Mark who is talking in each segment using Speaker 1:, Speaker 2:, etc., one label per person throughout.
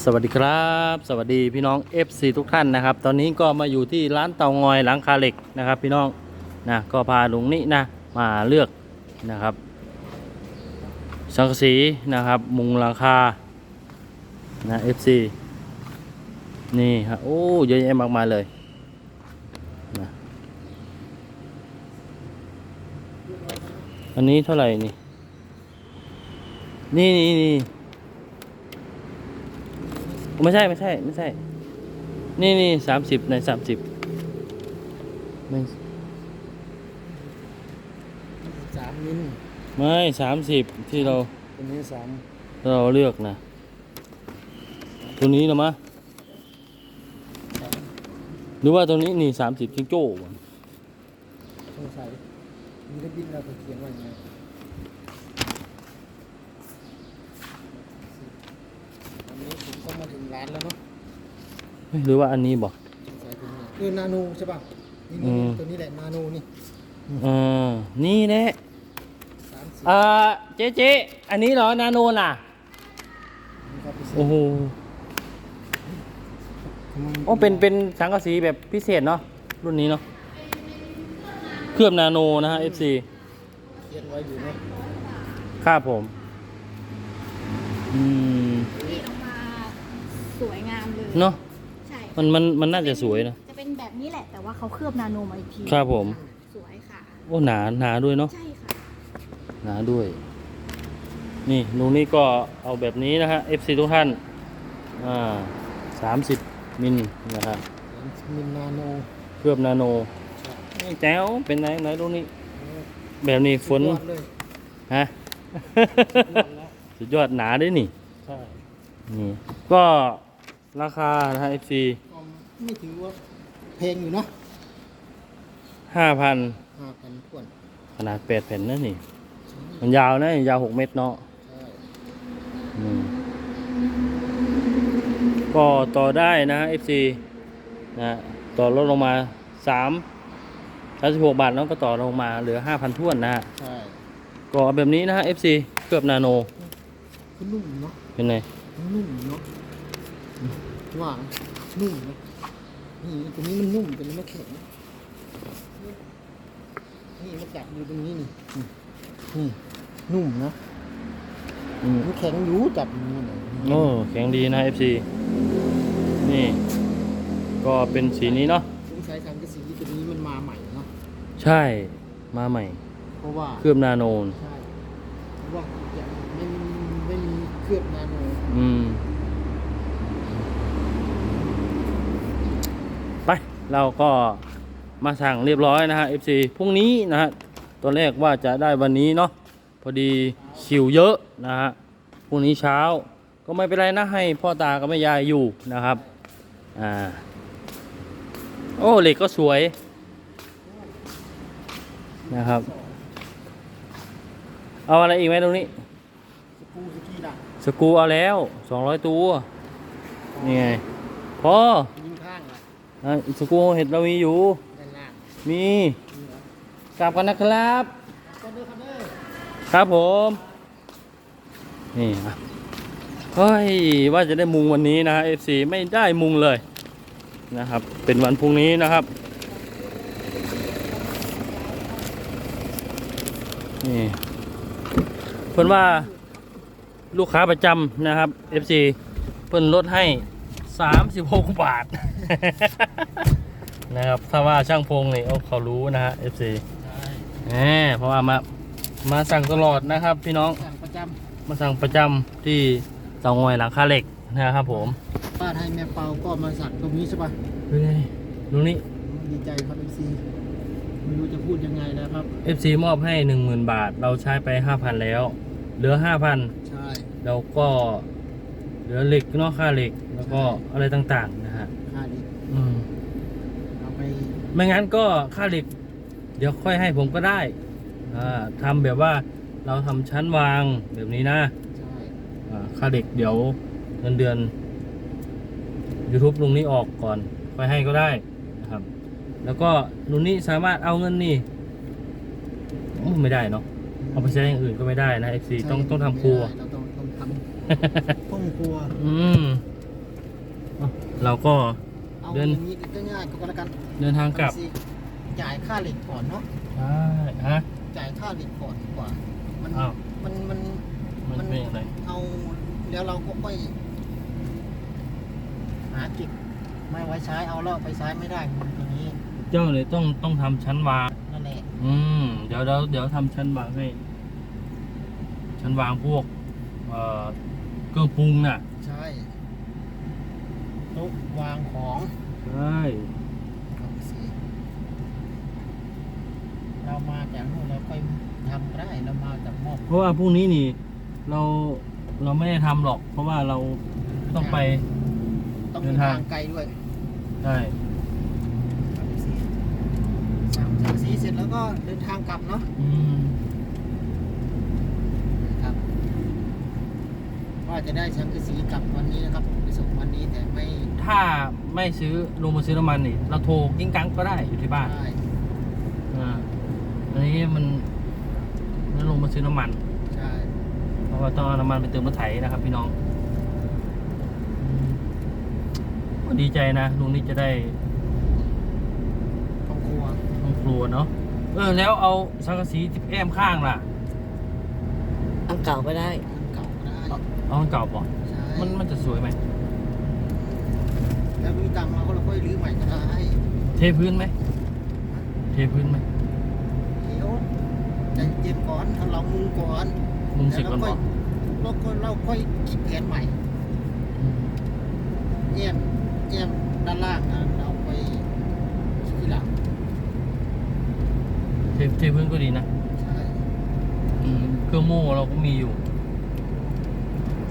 Speaker 1: สวัสดีครับ สวัสดีพี่น้อง FC ทุกท่านนะครับ ตอนนี้ก็มาอยู่ที่ร้านเตางอยหลังคาเหล็กนะครับ พี่น้องนะก็พาลุงนี่นะมาเลือกนะครับ สังกะสีนะครับ มุงหลังคานะ FC นี่ฮะโอ้เยอะแยะมากมายเลยนะอันนี้เท่าไหร่นี่ นี่นี่นี่ ไม่ใช่ไม่ใช่ไม่ใช่ นี่นี่สามสิบในสามสิบไม่
Speaker 2: สามมิล
Speaker 1: ไม่สามสิบที่เรา
Speaker 2: ตัวนี้สาม
Speaker 1: เราเลือกนะ ตัวนี้เหรอมะหรือว่าตัวนี้นี่สามสิบจิงโจ้วะ
Speaker 2: สงสัยมีได้บินเราไปเขียนว่าไงอันนี้ผมก็มาถึงร้า นแล้วเนาะ
Speaker 1: เฮ้ยหรือว่าอันนี้บอก
Speaker 2: สงสัยตัวนี้คือนาโนใช่ป่ะนี่
Speaker 1: อื
Speaker 2: นี่
Speaker 1: ม
Speaker 2: ตัวนี้แหละนาโนนี่
Speaker 1: อ่านี่แหละ
Speaker 2: สามสิบ
Speaker 1: อ่าเจ๊เจ๊อันนี้เหรอนาโนน่ะ
Speaker 2: ครับพิเศษ
Speaker 1: โอ้โห
Speaker 2: ทำไม
Speaker 1: โอ้เป็นเป็นสังกะสีแบบพิเศษเนาะรุ่นนี้เนาะเคลือบนาโนนะฮะ FC
Speaker 2: เขียนไว้อยู่เนาะ
Speaker 1: ครับผม อืม
Speaker 3: นี่ออกมาสวยงาม เลย
Speaker 1: เนาะ
Speaker 3: ใช่
Speaker 1: มันมันมันน่าจะสวยนะ
Speaker 3: จะเป็นแบบนี้แหละแต่ว่าเขาเคลือบนาโนมาอีกที
Speaker 1: ครับผม
Speaker 3: สวยค่ะ
Speaker 1: โอ้หนาหนาด้วยเนาะ
Speaker 3: ใช่ค่ะ
Speaker 1: หนาด้วย นี่ลุงนี่ก็เอาแบบนี้นะฮะ FC ทุกท่านอ่าสามสิบมิลนะครับ
Speaker 2: สามสิบมิลนาโน
Speaker 1: เคลือบนาโนนี่แจ๋วเป็นไหนไหนลุงนี่แบบนี้ฝน
Speaker 2: สุดยอดเลย
Speaker 1: ฮะ
Speaker 2: สุดยอดแล้ว
Speaker 1: สุดยอดหนาด้วยนี่
Speaker 2: ใช่
Speaker 1: นี่ ก็ ราคานะฮะ FC
Speaker 2: ก็ไม่ถือว่าเพลงอยู่เนาะ
Speaker 1: ห้าพัน
Speaker 2: ห้าพันถ้วน
Speaker 1: ขนาดแปดแผ่นนั่นนี่ มันยาวนะ ยาวหกเมตรเนาะ
Speaker 2: ใช่
Speaker 1: อืมก็ต่อได้นะ FC นะต่อลดลงมา3 36บาทแล้วก็ต่อลงมาเหลือ5,000ท้วนนะฮะ
Speaker 2: ใช่
Speaker 1: ก็เอาแบบนี้นะฮะ FC เคลือบนาโน
Speaker 2: คือนุ่มเนาะ
Speaker 1: เป็นไง
Speaker 2: นุ่มเนาะ ว่านุ่มเนาะนี่ตัวนี้มันนุ่มตัวนี้มันแข็งนี่มาจับดูตรงนี้นี่นี่นี่นุ่มนะ
Speaker 1: อืม
Speaker 2: มันแข็งอยู่จับอย่างนี้นะ
Speaker 1: โอ้แข็งดีนะ FC นี่ ก็เป็นสีนี้เนาะ
Speaker 2: สงสัยสังกะสีตัวนี้มันมาใหม่เนาะ
Speaker 1: ใช่มาใหม่
Speaker 2: เพราะว่า
Speaker 1: เคลือบนาโน
Speaker 2: ใช่เพราะว่าอย่างไม่มีไม่มีเคลือบนาโน
Speaker 1: อืม ไปเราก็มาสั่งเรียบร้อยนะฮะ FC พรุ่งนี้นะฮะตอนแรกว่าจะได้วันนี้เนาะพอดีคิวเยอะนะฮะพรุ่งนี้เช้าก็ไม่เป็นไรนะให้พ่อตากับแม่ยายอยู่นะครับอ่าโอ้เหล็กก็สวยนะครับ เอาอะไรอีกไหมตรงนี้
Speaker 2: สกูสกีดัก
Speaker 1: สกรูเอาแล้ว200ตัวนี่ไงพอ
Speaker 2: ยิงข้างอะ
Speaker 1: อะสกรูเห็ดเรามีอยู่
Speaker 2: ด้านล่าง
Speaker 1: มี
Speaker 2: นี่เหรอก
Speaker 1: ลับกันนะครับ
Speaker 2: ก็เด้อครับเด้อ
Speaker 1: ครับผม นี่อะเฮ้ยว่าจะได้มุงวันนี้นะ FC ไม่ได้มุงเลยนะครับ เป็นวันพรุ่งนี้นะครับ นี่เพิ่นว่าลูกค้าประจำนะครับ FC เพิ่นลดให้ 36 บาท นะครับ ถ้าว่าช่างพงนี่เอาเขารู้นะฮะ FC
Speaker 2: ใช่
Speaker 1: แหมเพราะว่ามามาสั่งตลอดนะครับ พี่น้อง
Speaker 2: สั่งประจ
Speaker 1: มาสั่งประจำที่เตางอยหลังคาเหล็กนะครับผมำ
Speaker 2: ป้าไทยแม่เปาก็มาสั่งตรงนี้ใช่ปะ
Speaker 1: เป็นไงดูนี่
Speaker 2: ดีใจครับเอฟซีไม่รู้จะพูดยังไงแล้วครับ
Speaker 1: FC มอบให้ 10,000 บาท เราใช้ไป 5,000 แล้ว เหลือ 5,000
Speaker 2: ใช่
Speaker 1: แล้วก็เหลือเหล็กเนอกค่าเหล็กแล้วก็อะไรต่างๆนะฮะ
Speaker 2: ค่าดี
Speaker 1: อืม
Speaker 2: เอา ไป
Speaker 1: ไม่งั้นก็ค่าเหล็ก เดี๋ยวค่อยให้ผมก็ได้อ่าทำแบบว่าเราทำชั้นวางแบบนี้นะ
Speaker 2: ใช่
Speaker 1: อ่าค่าเด็กเดี๋ยวเงินเดือน YouTube ลุงนี้ออกก่อน ค่อยให้ก็ได้นะครับ แล้วก็ลุงนี้สามารถเอาเงินนี่โอ้ไม่ได้เนาะเอาไปใช้อย่างอื่นก็ไม่ได้นะ FC ต้องต้องทำครัว
Speaker 2: เราต้องต้องทำ ห้องครัว
Speaker 1: อืม เราก็
Speaker 2: เอา
Speaker 1: เดิ
Speaker 2: อนย่างนี้ก็ง่ายก็แล้วกัน
Speaker 1: เดินทางกลับ
Speaker 2: สิจ่ายค่าเหล็กก่อนเนาะ
Speaker 1: ใช่ฮะ
Speaker 2: จ่ายค่าเหล็กก่อนดีกว่า มัน
Speaker 1: อ้าว
Speaker 2: มันมัน
Speaker 1: มันเป็นยังไง
Speaker 2: เอาแล้วเราก็ค่อยหาจิกไม่ไว้ใช้เอาแล้วไปใช้ไม่ได้มันอย่างนี้
Speaker 1: เจ้าเลยต้องต้องทำชั้นวาง
Speaker 2: นั่นแหละ
Speaker 1: อืม เดี๋ยวเดี๋ยวเดี๋ยวทำชั้นวางให้ ชั้นวางพวก เอ่อเครื่องปรุงน่ะ
Speaker 2: ใช่โต๊ะวางของ
Speaker 1: ใช่
Speaker 2: เอาสิเรามาจากนู่นเราค่อยทำก็ได้เรามาจากมอบ
Speaker 1: เพราะว่าพรุ่งนี้นี่ เราเราไม่ได้ทำหรอก เพราะว่าเราต้องไป
Speaker 2: ต้อง
Speaker 1: เดิ
Speaker 2: เดิ
Speaker 1: น
Speaker 2: น
Speaker 1: ทา
Speaker 2: ทาง งไกลด้วย
Speaker 1: ใช่
Speaker 2: เอาสิสั่งสังสีเสร็จแล้วก็เดินทางกลับเนาะ
Speaker 1: อืม
Speaker 2: นะครับว่า จะได้สังกะสีกลับวันนี้นะครับไปส่งวันนี้แต่ไม่
Speaker 1: ถ้าไม่ซื้อลงมาซื้อน้ำมันนี่เราโทรกิ้งกังก็ได้อยู่ที่บ้าน
Speaker 2: ได้
Speaker 1: อ่าอันนี้มันนั่นลงมาซื้อน้ำมัน
Speaker 2: ใช่
Speaker 1: เพราะว่าต้องเอาน้ำมันไปเติมรถไถนะครับ พี่น้องอืมก็ดีใจนะลุงนี่จะได้
Speaker 2: ครอบครัว
Speaker 1: ห้องครัวเนาะเออแล้วเอาสังกะสีที่แอมข้างล่ะ
Speaker 4: อันเก่าก็ได้
Speaker 2: มัน เก่าก็ได้
Speaker 1: เอาอันเก่าป่ะ
Speaker 2: ใช่
Speaker 1: มันมันจะสวยไหม
Speaker 2: แล้วมีตังค์เราก็เราค่อยรื้อใหม่ก็ได้
Speaker 1: เทพื้นไหมเทพื้นไหม
Speaker 2: เดี๋ยวใจเย็นก่อนถ้าเรามุงก่อน
Speaker 1: มุงเสร็จก่อน
Speaker 2: แล้ว
Speaker 1: ป่ะ
Speaker 2: เราก็เราค่อยคิดแผนใหม่เยี่ยมเยี่ยมด้านล่างนะเราไปคิดทีหลัง
Speaker 1: เทเทพื้นก็ดีนะ
Speaker 2: ใช่
Speaker 1: อืมเครื่องโม่เราก็มีอยู่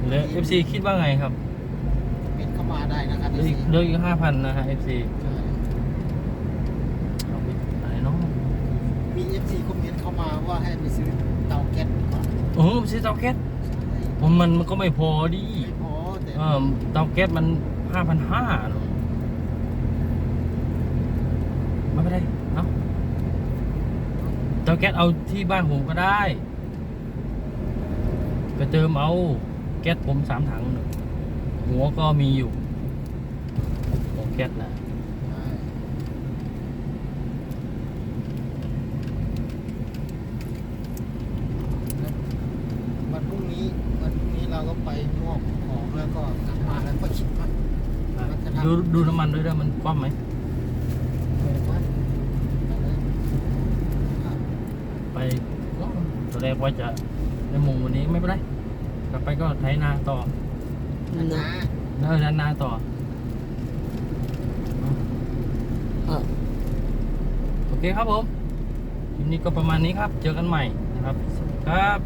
Speaker 1: แล้วเอฟซีคิดว่าไงครับ
Speaker 2: เป็นเข้ามาได้นะครับ
Speaker 1: เหลืออีกเหลืออีกห้าพันนะฮะเอฟซี
Speaker 2: ใช่
Speaker 1: เอาไปอะไรเนาะ
Speaker 2: มีเอฟซีคอมเมนต์เข้ามาว่าให้ไปซื้อเตาแก๊สดีกว่า
Speaker 1: เออไปซื้อเตาแก๊ส
Speaker 2: ใช่
Speaker 1: ผมมันมันก็ไม่พอดิ
Speaker 2: ไม่พอแต่
Speaker 1: เออเตาแก๊สมันห้าพันห้าไม่เป็นไรเนาะเตาแก๊สเอาที่บ้านผมก็ได้ ไปเติมเอา แก๊สผมสามถังน่ะหัวก็มีอยู่หัวแก๊สนะ
Speaker 2: ใช่วันพรุ่งนี้วันพรุ่งนี้เราก็ไปมอบของแล้วก็กลับมาแล้วก็คิดว่ามันจะทำ
Speaker 1: ดูดูน้ำมันด้วยนะมันคว่ำไหม
Speaker 2: ไปวัดไปเลยครับ
Speaker 1: ไปตอนแรกว่าจะในมุงวันนี้ไม่เป็นไร กลับไปก็ไถนาต่อ
Speaker 2: นะจ๊ะ
Speaker 1: เดินนาต่อ
Speaker 4: เออ
Speaker 1: โอเคครับผมคลิปนี้ก็ประมาณนี้ครับ เจอกันใหม่นะครับ ครับ